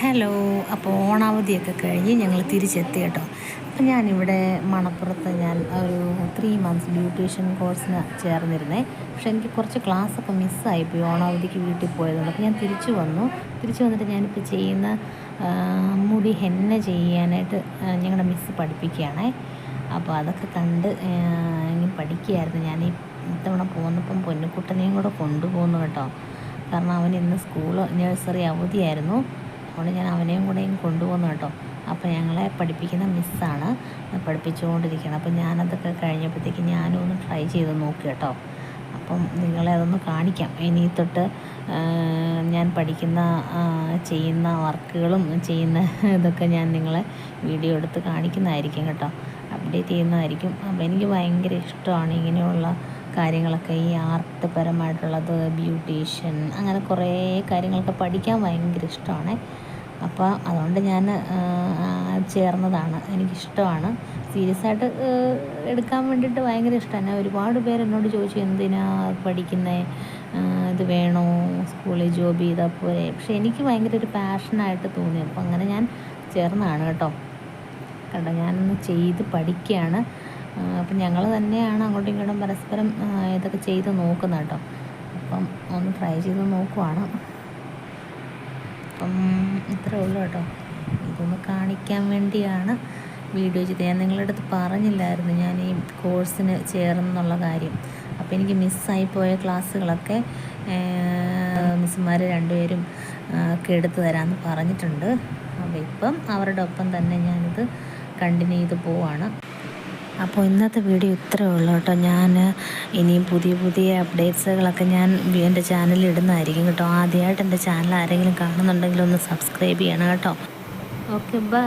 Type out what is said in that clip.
Hello അപ്പോൾ ഓണാവധിയൊക്കെ കഴിഞ്ഞ് ഞങ്ങൾ തിരിച്ചെത്തി കേട്ടോ. അപ്പം ഞാനിവിടെ മണപ്പുറത്ത് ഞാൻ ഒരു ത്രീ മന്ത്സ് ബ്യൂട്ടീഷ്യൻ കോഴ്സിന് ചേർന്നിരുന്നേ. പക്ഷേ എനിക്ക് കുറച്ച് ക്ലാസ്സൊക്കെ മിസ്സായിപ്പോയി ഓണാവധിക്ക് വീട്ടിൽ പോയതുകൊണ്ട്. അപ്പോൾ ഞാൻ തിരിച്ചു വന്നു. തിരിച്ചു വന്നിട്ട് ഞാനിപ്പോൾ ചെയ്യുന്ന മുടി ഹെന്ന ചെയ്യാനായിട്ട് ഞങ്ങളുടെ മിസ്സ് പഠിപ്പിക്കുകയാണേ. അപ്പോൾ അതൊക്കെ കണ്ട് ഇനി പഠിക്കുകയായിരുന്നു. ഞാൻ ഈ ഇത്തവണ പോന്നപ്പം പൊന്നുക്കുട്ടനെയും കൂടെ കൊണ്ടുപോകുന്നു കേട്ടോ. കാരണം അവൻ ഇന്ന് സ്കൂൾ നഴ്സറി അവധിയായിരുന്നു. അതുകൊണ്ട് ഞാൻ അവനെയും കൂടെ കൊണ്ടുപോകുന്നു കേട്ടോ. അപ്പോൾ ഞങ്ങളെ പഠിപ്പിക്കുന്ന മിസ്സാണ് പഠിപ്പിച്ചുകൊണ്ടിരിക്കുന്നത്. അപ്പം ഞാനതൊക്കെ കഴിഞ്ഞപ്പോഴത്തേക്ക് ഞാനും ഒന്ന് ട്രൈ ചെയ്ത് നോക്കി കേട്ടോ. അപ്പം നിങ്ങളെ അതൊന്ന് കാണിക്കാം. ഇനി തൊട്ട് ഞാൻ പഠിക്കുന്ന ചെയ്യുന്ന വർക്കുകളും ചെയ്യുന്ന ഇതൊക്കെ ഞാൻ നിങ്ങളെ വീഡിയോ എടുത്ത് കാണിക്കുന്നതായിരിക്കും കേട്ടോ. അപ്ഡേറ്റ് ചെയ്യുന്നതായിരിക്കും. അപ്പോൾ എനിക്ക് ഭയങ്കര ഇഷ്ടമാണ് ഇങ്ങനെയുള്ള കാര്യങ്ങളൊക്കെ. ഈ ആർട്ട് പരമായിട്ടുള്ളത് ബ്യൂട്ടീഷ്യൻ അങ്ങനെ കുറേ കാര്യങ്ങളൊക്കെ പഠിക്കാൻ ഭയങ്കര ഇഷ്ടമാണ്. അപ്പോൾ അതുകൊണ്ട് ഞാൻ ചേർന്നതാണ്. എനിക്കിഷ്ടമാണ്. സീരിയസ് ആയിട്ട് എടുക്കാൻ വേണ്ടിയിട്ട് ഭയങ്കര ഇഷ്ടമാണ്. ഒരുപാട് പേര് എന്നോട് ചോദിച്ചു എന്തിനാ പഠിക്കുന്നത് ഇത് വേണോ? സ്കൂളിൽ ജോബ് ചെയ്താൽ പോരെ? പക്ഷെ എനിക്ക് ഭയങ്കര ഒരു പാഷനായിട്ട് തോന്നി. അപ്പോൾ അങ്ങനെ ഞാൻ ചേർന്നതാണ് കേട്ടോ. കണ്ടോ? ഞാനൊന്ന് ചെയ്ത് പഠിക്കുകയാണ്. അപ്പം ഞങ്ങൾ തന്നെയാണ് അങ്ങോട്ടും ഇങ്ങോട്ടും പരസ്പരം ഇതൊക്കെ ചെയ്ത് നോക്കുന്നത് കേട്ടോ. അപ്പം ഒന്ന് ട്രൈ ചെയ്ത് നോക്കുവാണ്. അപ്പം ഇത്രേ ഉള്ളൂ കേട്ടോ. ഇതൊന്ന് കാണിക്കാൻ വേണ്ടിയാണ് വീഡിയോ ചെയ്ത് ഞാൻ നിങ്ങളുടെ അടുത്ത് പറഞ്ഞില്ലായിരുന്നു ഞാൻ ഈ കോഴ്സിന് ചേർന്നുള്ള കാര്യം. അപ്പോൾ എനിക്ക് മിസ്സായി പോയ ക്ലാസ്സുകളൊക്കെ മിസ്സുമാർ രണ്ടുപേരും ഒക്കെ എടുത്തു തരാമെന്ന് പറഞ്ഞിട്ടുണ്ട്. അപ്പോൾ ഇപ്പം അവരുടെ ഒപ്പം തന്നെ ഞാനിത് കണ്ടിന്യൂ ചെയ്ത് പോവാണ്. അപ്പോൾ ഇന്നത്തെ വീഡിയോ ഇത്രയേ ഉള്ളൂ കേട്ടോ. ഞാൻ ഇനിയും പുതിയ പുതിയ അപ്ഡേറ്റ്സുകളൊക്കെ ഞാൻ എന്റെ ചാനലിൽ ഇടുന്നതായിരിക്കും കേട്ടോ. ആദ്യമായിട്ട് എന്റെ ചാനൽ ആരെങ്കിലും കാണുന്നുണ്ടെങ്കിൽ ഒന്ന് സബ്സ്ക്രൈബ് ചെയ്യണം കേട്ടോ. Okay bye